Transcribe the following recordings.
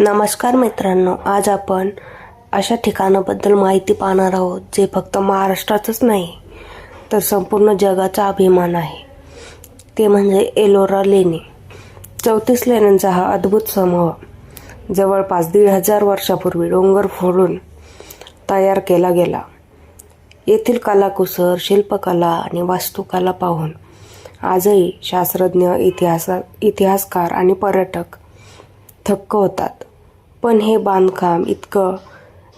नमस्कार मित्रांनो आज आपण अशा ठिकाणाबद्दल माहिती पाहणार आहोत जे फक्त महाराष्ट्रातच नाही तर संपूर्ण जगाचा अभिमान आहे. ते म्हणजे एलोरा लेणी. चौतीस लेण्यांचा हा अद्भुत समूह जवळपास दीड हजार वर्षापूर्वी डोंगर फोडून तयार केला गेला. येथील कलाकुसर शिल्पकला आणि वास्तुकला पाहून आजही शास्त्रज्ञ इतिहासा इतिहासकार आणि पर्यटक थक्क होतात. पण हे बांधकाम इतकं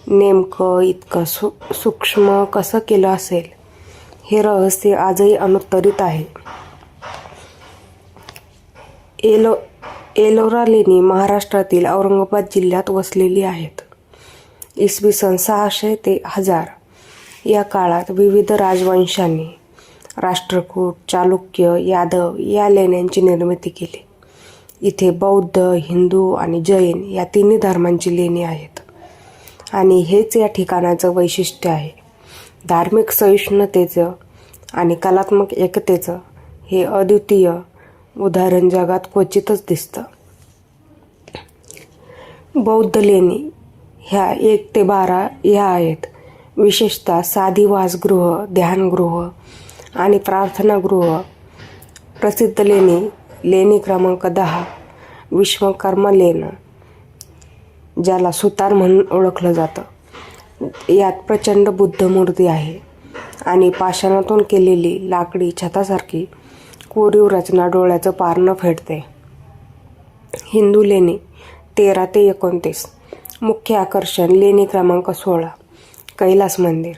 नेमकं इतकं सु सूक्ष्म कसं केलं असेल? हे रहस्य आजही अनुत्तरित आहे. एलो एलोरा लेणी महाराष्ट्रातील औरंगाबाद जिल्ह्यात वसलेली आहेत. इसवी सन सहाशे ते हजार. या काळात विविध राजवंशांनी राष्ट्रकूट चालुक्य यादव या लेण्यांची निर्मिती केली. इथे बौद्ध हिंदू आणि जैन या तिन्ही धर्मांची लेणी आहेत. आणि हेच या ठिकाणाचं वैशिष्ट्य आहे. धार्मिक सहिष्णुतेचं आणि कलात्मक एकतेचं हे अद्वितीय उदाहरण जगात क्वचितच दिसतं. बौद्ध लेणी ह्या एक ते बारा ह्या आहेत. विशेषतः साधी वासगृह ध्यानगृह आणि प्रार्थनागृह. प्रसिद्ध लेणी लेणी क्रमांक दहा. विश्वकर्मा लेणं ज्याला सुतार म्हणून ओळखलं जातं. यात प्रचंड बुद्ध मूर्ती आहे आणि पाषाणातून केलेली लाकडी छतासारखी कोरीव रचना डोळ्याचं पारणं फेडते. हिंदू लेणी तेरा ते एकोणतीस. मुख्य आकर्षण लेणी क्रमांक सोळा कैलास मंदिर.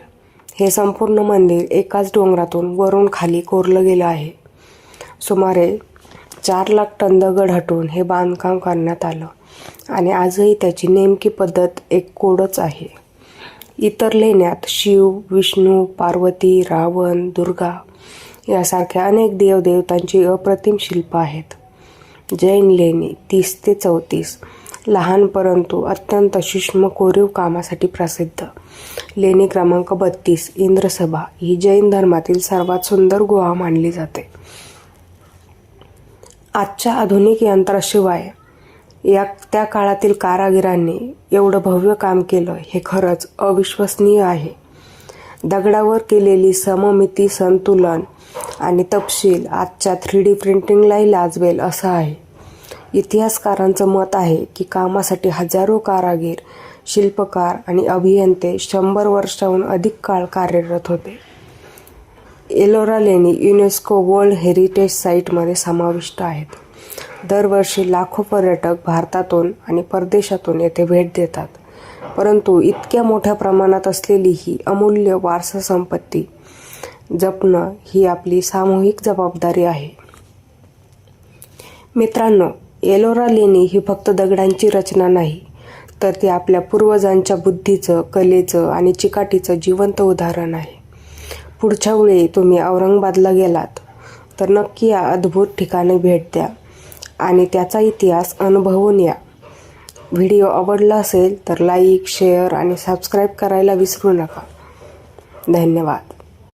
हे संपूर्ण मंदिर एकाच डोंगरातून वरून खाली कोरलं गेलं आहे. सुमारे चार लाख टन दगड हटवून हे बांधकाम करण्यात आलं. आणि आजही त्याची नेमकी पद्धत एक कोडच आहे. इतर लेण्यात शिव विष्णू पार्वती रावण दुर्गा यासारख्या अनेक देवदेवतांची अप्रतिम शिल्प आहेत. जैन लेणी तीस ते चौतीस लहान परंतु अत्यंत सूक्ष्म कोरीव कामासाठी प्रसिद्ध. लेणी क्रमांक बत्तीस इंद्रसभा ही जैन धर्मातील सर्वात सुंदर गुहा मानली जाते. आजच्या आधुनिक यंत्राशिवाय या त्या काळातील कारागिरांनी एवढं भव्य काम केलं हे खरंच अविश्वसनीय आहे. दगडावर केलेली सममिती संतुलन आणि तपशील आजच्या थ्री डी प्रिंटिंगलाही लाजवेल असं आहे. इतिहासकारांचं मत आहे की कामासाठी हजारो कारागीर शिल्पकार आणि अभियंते शंभर वर्षाहून अधिक काळ कार्यरत होते. एलोरा लेणी युनेस्को वर्ल्ड हेरिटेज साईटमध्ये समाविष्ट आहेत. दरवर्षी लाखो पर्यटक भारतातून आणि परदेशातून येथे भेट देतात. परंतु इतक्या मोठ्या प्रमाणात असलेली ही अमूल्य वारसा संपत्ती जपणं ही आपली सामूहिक जबाबदारी आहे. मित्रांनो एलोरा लेणी ही फक्त दगडांची रचना नाही तर ती आपल्या पूर्वजांच्या बुद्धीचं कलेचं आणि चिकाटीचं जिवंत उदाहरण आहे. पुढच्या वेळी तुम्ही औरंगाबादला गेलात तर नक्की या अद्भुत ठिकाणी भेट द्या आणि त्याचा इतिहास अनुभवून या. व्हिडिओ आवडला असेल तर लाईक शेअर आणि सबस्क्राईब करायला विसरू नका. धन्यवाद.